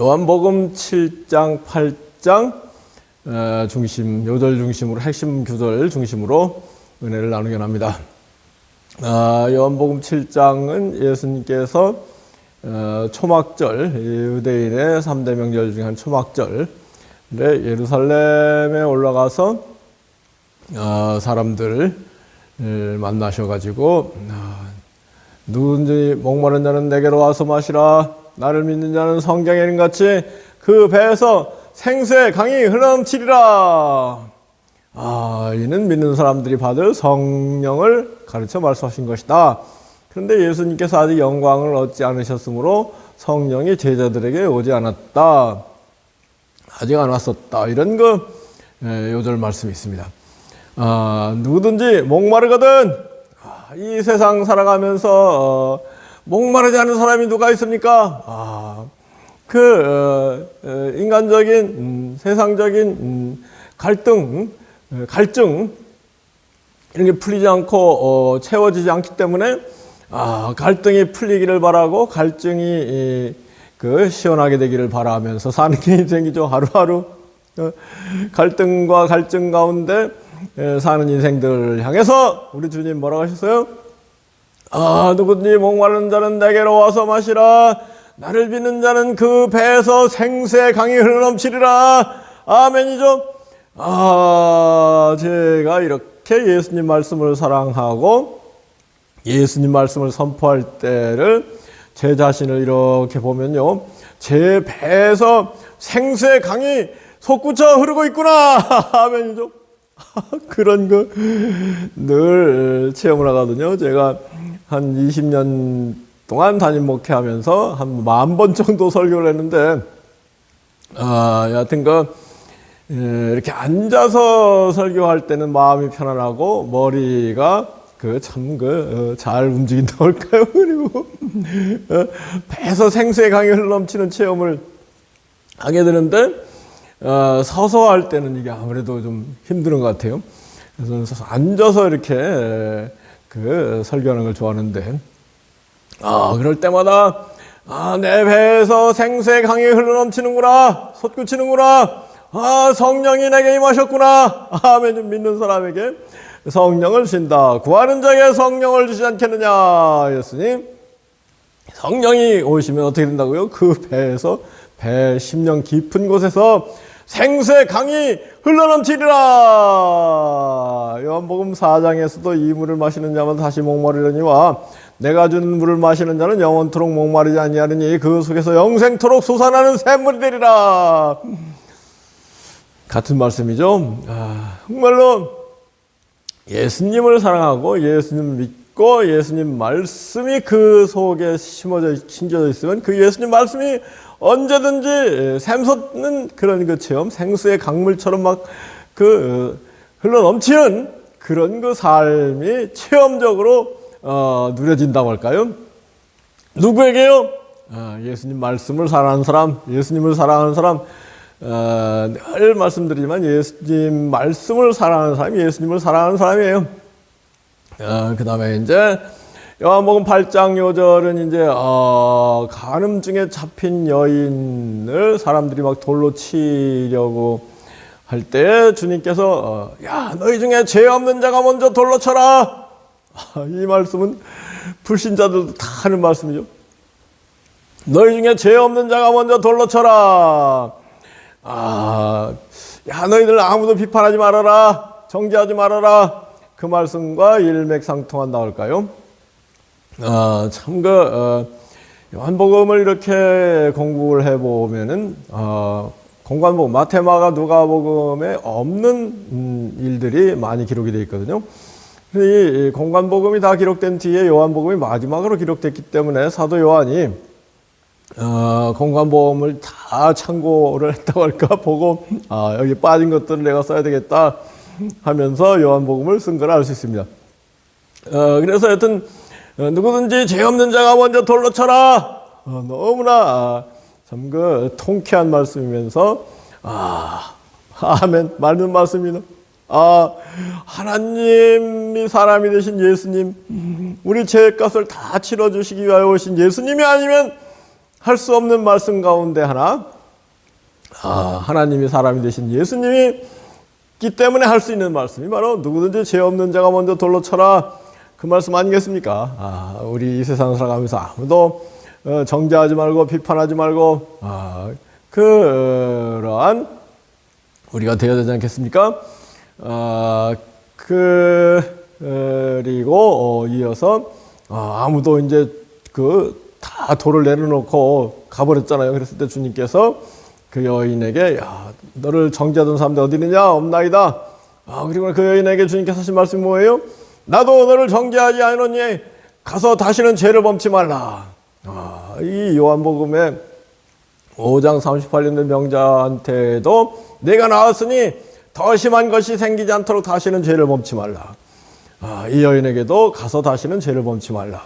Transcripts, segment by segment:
요한복음 7장, 8장 어, 중심, 요절 중심으로 핵심 구절 중심으로 은혜를 나누게 합니다. 아, 요한복음 7장은 예수님께서 어, 초막절, 유대인의 3대 명절 중에 한 초막절, 네, 예루살렘에 올라가서 어, 사람들을 만나셔가지고 아, 누군지 목마른 자는 내게로 와서 마시라 나를 믿는 자는 성경에 있는 같이 그 배에서 생수의 강이 흘러넘치리라. 아 이는 믿는 사람들이 받을 성령을 가르쳐 말씀하신 것이다. 그런데 예수님께서 아직 영광을 얻지 않으셨으므로 성령이 제자들에게 오지 않았다. 아직 안 왔었다. 이런 그 요절 말씀이 있습니다. 아, 누구든지 목마르거든. 아, 이 세상 살아가면서 어, 목마르지 않은 사람이 누가 있습니까? 아, 그 어, 어, 인간적인 음, 세상적인 음, 갈등, 음, 갈증 이런 게 풀리지 않고 어, 채워지지 않기 때문에 아, 갈등이 풀리기를 바라고 갈증이 이, 그 시원하게 되기를 바라면서 사는 게 인생이죠 하루하루 어, 갈등과 갈증 가운데 에, 사는 인생들 향해서 우리 주님 뭐라고 하셨어요? 아 누구든지 목마른 자는 내게로 와서 마시라. 나를 믿는 자는 그 배에서 생수의 강이 흘러넘치리라. 아멘이죠? 아 제가 이렇게 예수님 말씀을 사랑하고 예수님 말씀을 선포할 때를 제 자신을 이렇게 보면요. 제 배에서 생수의 강이 솟구쳐 흐르고 있구나. 아멘이죠? 그런 거 늘 체험을 하거든요. 제가 한 20년 동안 담임 목회하면서 한 만 번 정도 설교를 했는데, 아, 여하튼 그, 이렇게 앉아서 설교할 때는 마음이 편안하고 머리가 그 참 그 잘 움직인다고 할까요? 그리고 어, 배에서 생수의 강이 흘러넘치는 체험을 하게 되는데 어, 서서 할 때는 이게 아무래도 좀 힘든 것 같아요. 그래서 앉아서 이렇게 그 설교하는 걸 좋아하는데, 아, 그럴 때마다, 아, 내 배에서 생수의 강이 흘러넘치는구나, 솟구치는구나, 아, 성령이 내게 임하셨구나, 아멘, 좀 믿는 사람에게 성령을 주신다. 구하는 자에게 성령을 주시지 않겠느냐, 예수님. 성령이 오시면 어떻게 된다고요? 그 배에서 배 10년 깊은 곳에서 생수의 강이 흘러넘치리라. 요한복음 4장에서도 이 물을 마시는 자만 다시 목마르려니와 내가 준 물을 마시는 자는 영원토록 목마르지 아니하리니 그 속에서 영생토록 솟아나는 샘물이 되리라. 같은 말씀이죠. 아, 정말로 예수님을 사랑하고 예수님 믿고 예수님 말씀이 그 속에 심어져 심겨져 있으면 그 예수님 말씀이 언제든지 샘솟는 그런 그 체험, 생수의 강물처럼 막 그 흘러 넘치는 그런 그 삶이 체험적으로 어, 누려진다고 할까요? 누구에게요? 아, 예수님 말씀을 사랑하는 사람, 예수님을 사랑하는 사람, 어, 늘 말씀드리지만 예수님 말씀을 사랑하는 사람이 예수님을 사랑하는 사람이에요. 어, 그 다음에 이제 요한복음 8장 요절은 이제 어, 간음증에 잡힌 여인을 사람들이 막 돌로 치려고 할 때 주님께서 어, 야 너희 중에 죄 없는 자가 먼저 돌로 쳐라 이 말씀은 불신자들도 다 하는 말씀이죠. 너희 중에 죄 없는 자가 먼저 돌로 쳐라. 아, 야 너희들 아무도 비판하지 말아라, 정죄하지 말아라. 그 말씀과 일맥상통한다 할까요? 아, 참, 그, 어, 요한복음을 이렇게 공부를 해보면은, 어, 공관복음, 마테마가 누가복음에 없는 음, 일들이 많이 기록이 되어 있거든요. 이 공관복음이 다 기록된 뒤에 요한복음이 마지막으로 기록됐기 때문에 사도 요한이 어, 공관복음을 다 참고를 했다고 할까 보고 아, 여기 빠진 것들을 내가 써야 되겠다 하면서 요한복음을 쓴 걸 알 수 있습니다. 어, 그래서 여튼 어, 누구든지 죄 없는 자가 먼저 돌로 쳐라. 어, 너무나 참 그 통쾌한 말씀이면서 아 아멘 맞는 말씀이다. 아 하나님이 사람이 되신 예수님 우리 죄값을 다 치러 주시기 위하여 오신 예수님이 아니면 할 수 없는 말씀 가운데 하나, 아, 하나님이 사람이 되신 예수님이 기 때문에 할 수 있는 말씀이 바로 누구든지 죄 없는 자가 먼저 돌로 쳐라 그 말씀 아니겠습니까? 아, 우리 이 세상 살아가면서 아무도 어, 정죄하지 말고 비판하지 말고 아, 그러한 우리가 되어야 되지 않겠습니까? 아, 그 그리고 어, 이어서 아, 아무도 이제 그 다 돌을 내려놓고 가버렸잖아요. 그랬을 때 주님께서 그 여인에게 야, 너를 정죄하던 사람들 어디 있느냐 없나이다. 아, 그리고 그 여인에게 주님께서 하신 말씀이 뭐예요? 나도 너를 정죄하지 않으니 가서 다시는 죄를 범치 말라. 아, 이 요한복음에 5장 38년 된 명자한테도 내가 나왔으니 더 심한 것이 생기지 않도록 다시는 죄를 범치 말라. 아, 이 여인에게도 가서 다시는 죄를 범치 말라.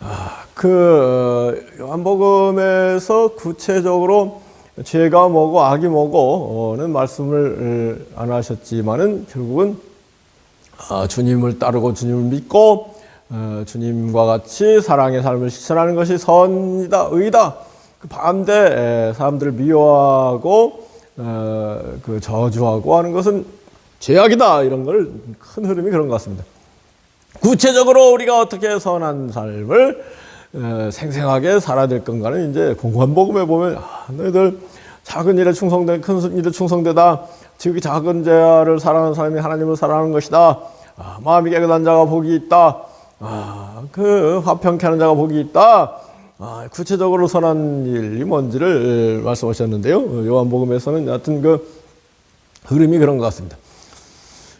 아, 그 요한복음에서 구체적으로 죄가 뭐고 악이 뭐고는 말씀을 안 하셨지만은 결국은 아, 주님을 따르고 주님을 믿고 어, 주님과 같이 사랑의 삶을 실천하는 것이 선이다, 의다. 그 반대 에, 사람들을 미워하고 어, 그 저주하고 하는 것은 죄악이다 이런 걸 큰 흐름이 그런 것 같습니다. 구체적으로 우리가 어떻게 선한 삶을 어, 생생하게 살아야 될 건가는 이제 공관 복음에 보면 아, 너희들 작은 일에 충성되 큰 일에 충성되다 지극히 작은 죄를 사랑하는 사람이 하나님을 사랑하는 것이다. 아, 마음이 깨끗한 자가 복이 있다. 아, 그 화평케 하는 자가 복이 있다. 아, 구체적으로 선한 일이 뭔지를 말씀하셨는데요. 요한복음에서는 여하튼 그 흐름이 그런 것 같습니다.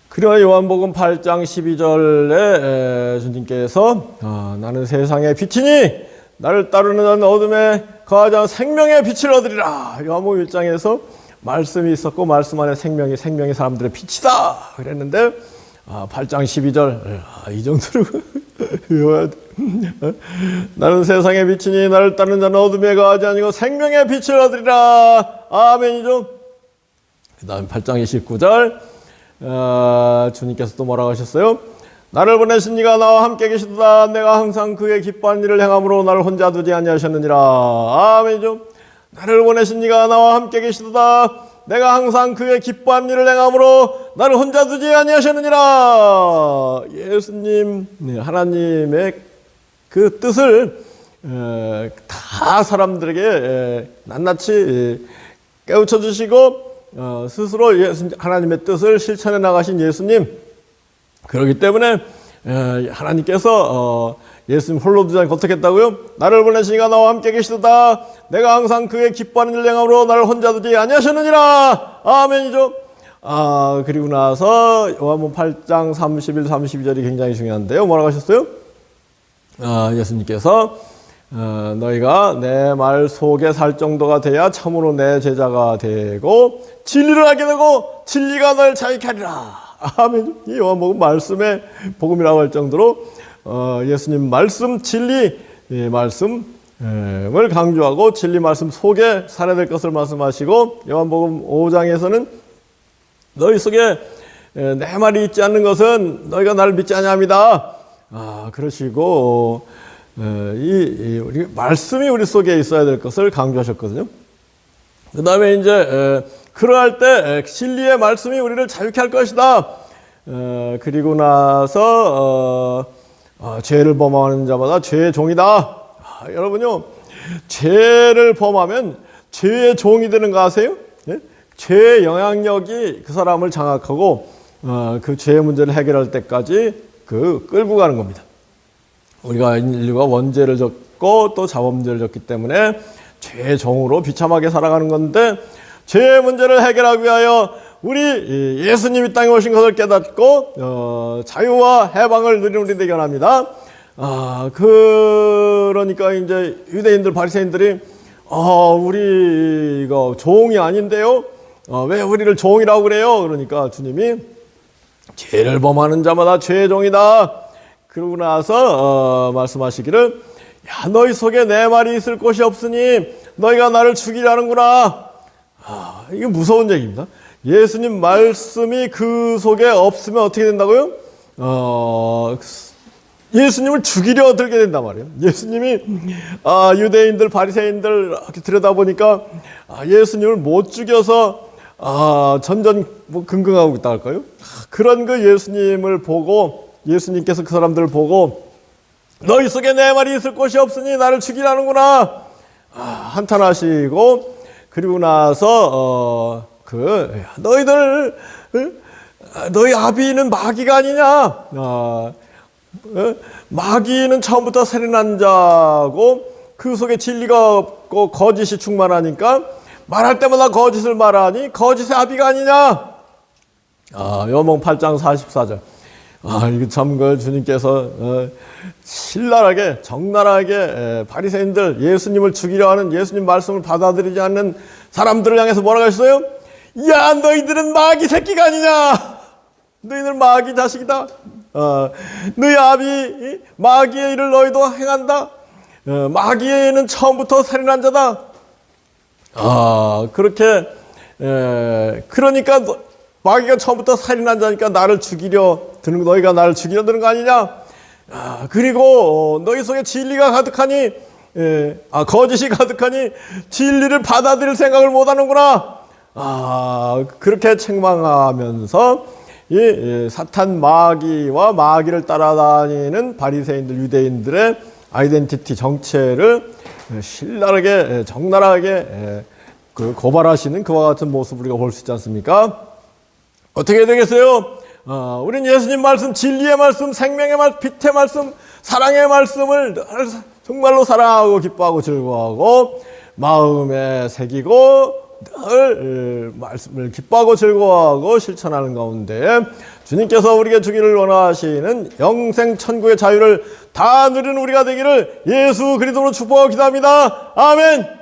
그리고 요한복음 8장 12절에 주님께서 아, 나는 세상의 빛이니 나를 따르는 자는 어둠에 거하지 않은 생명의 빛을 얻으리라. 요한복음 1장에서 말씀이 있었고 말씀 안에 생명이 생명이 사람들의 빛이다 그랬는데 아, 8장 12절 아, 이 정도로. 나는 세상의 빛이니 나를 따르는 자는 어둠에 거하지 아니고 생명의 빛을 얻으리라. 아멘이죠. 그 다음 8장 29절 어, 주님께서 또 뭐라고 하셨어요? 나를 보내신 이가 나와 함께 계시도다 내가 항상 그의 기뻐하는 일을 행함으로 나를 혼자 두지 아니하셨느니라 아멘이죠 나를 보내신 이가 나와 함께 계시도다. 내가 항상 그의 기뻐하는 일을 행함으로 나를 혼자 두지 아니하셨느니라. 예수님 네, 하나님의 그 뜻을 에, 다 사람들에게 에, 낱낱이 에, 깨우쳐 주시고 어, 스스로 하나님의 뜻을 실천해 나가신 예수님. 그렇기 때문에 에, 하나님께서 어, 예수님 홀로 두지 않고 어떻게 했다고요? 나를 보내신 이가 나와 함께 계시도다 내가 항상 그의 기뻐하는 일 행함으로 나를 혼자 두지 아니하셨느니라 아멘이죠 아 그리고 나서 요한복음 8장 31, 32절이 굉장히 중요한데요 뭐라고 하셨어요? 아, 예수님께서 어, 너희가 내 말 속에 살 정도가 돼야 참으로 내 제자가 되고 진리를 알게 되고 진리가 널 자유케 하리라. 아멘. 이 요한복음 말씀의 복음이라고 할 정도로 어, 예수님 말씀 진리 이 말씀을 강조하고 진리 말씀 속에 살아야 될 것을 말씀하시고 요한복음 5장에서는 너희 속에 에, 내 말이 있지 않는 것은 너희가 나를 믿지 아니합니다. 아 그러시고 에, 이, 이 우리 말씀이 우리 속에 있어야 될 것을 강조하셨거든요. 그 다음에 이제 에, 그러할 때 에, 진리의 말씀이 우리를 자유케 할 것이다. 에, 그리고 나서 어, 어, 죄를 범하는 자마다 죄의 종이다. 아, 여러분요, 죄를 범하면 죄의 종이 되는 거 아세요? 예? 죄의 영향력이 그 사람을 장악하고 어, 그 죄의 문제를 해결할 때까지 그 끌고 가는 겁니다. 우리가 인류가 원죄를 졌고 또 자범죄를 졌기 때문에 죄의 종으로 비참하게 살아가는 건데 죄의 문제를 해결하기 위하여 우리 예수님이 땅에 오신 것을 깨닫고 어, 자유와 해방을 누리는 우리 되기 원합니다. 아, 그러니까 이제 유대인들 바리새인들이 어, 우리가 종이 아닌데요. 어, 왜 우리를 종이라고 그래요? 그러니까 주님이 죄를 범하는 자마다 죄의 종이다. 그러고 나서 어, 말씀하시기를 야 너희 속에 내 말이 있을 곳이 없으니 너희가 나를 죽이려는구나. 아, 이게 무서운 얘기입니다. 예수님 말씀이 그 속에 없으면 어떻게 된다고요? 어, 예수님을 죽이려 들게 된단 말이에요. 예수님이 아, 유대인들 바리새인들 들여다보니까 아, 예수님을 못 죽여서 아, 전전 뭐 긍긍하고 있다 할까요? 그런 그 예수님을 보고 예수님께서 그 사람들을 보고 너희 속에 내 말이 있을 곳이 없으니 나를 죽이라는구나 아, 한탄하시고 그리고 나서 어, 그 너희들 어? 너희 아비는 마귀가 아니냐? 아, 어? 마귀는 처음부터 세련한 자고 그 속에 진리가 없고 거짓이 충만하니까 말할 때마다 거짓을 말하니 거짓의 아비가 아니냐? 아, 여몽 8장 44절. 아, 이거 참, 그 주님께서, 어, 신랄하게, 적나라하게, 에, 바리새인들, 예수님을 죽이려 하는 예수님 말씀을 받아들이지 않는 사람들을 향해서 뭐라고 했어요? 야, 너희들은 마귀 새끼가 아니냐? 너희들 마귀 자식이다. 어, 너희 아비, 이? 마귀의 일을 너희도 행한다. 어, 마귀는 처음부터 살인한 자다. 아, 그렇게, 에, 그러니까 너- 마귀가 처음부터 살인한 자니까 나를 죽이려 드는, 너희가 나를 죽이려 드는 거 아니냐? 아, 그리고 어, 너희 속에 진리가 가득하니, 에, 아, 거짓이 가득하니 진리를 받아들일 생각을 못 하는구나. 아, 그렇게 책망하면서 이, 이 사탄 마귀와 마귀를 따라다니는 바리새인들, 유대인들의 아이덴티티 정체를 신랄하게 적나라하게 그 고발하시는 그와 같은 모습 우리가 볼 수 있지 않습니까? 어떻게 되겠어요? 어, 우리는 예수님 말씀, 진리의 말씀, 생명의 말씀, 빛의 말씀, 사랑의 말씀을 늘 정말로 사랑하고 기뻐하고 즐거워하고 마음에 새기고 늘 에, 말씀을 기뻐하고 즐거워하고 실천하는 가운데 주님께서 우리에게 주기를 원하시는 영생 천국의 자유를 다 누리는 우리가 되기를 예수 그리스도로 축복하고 기도합니다. 아멘.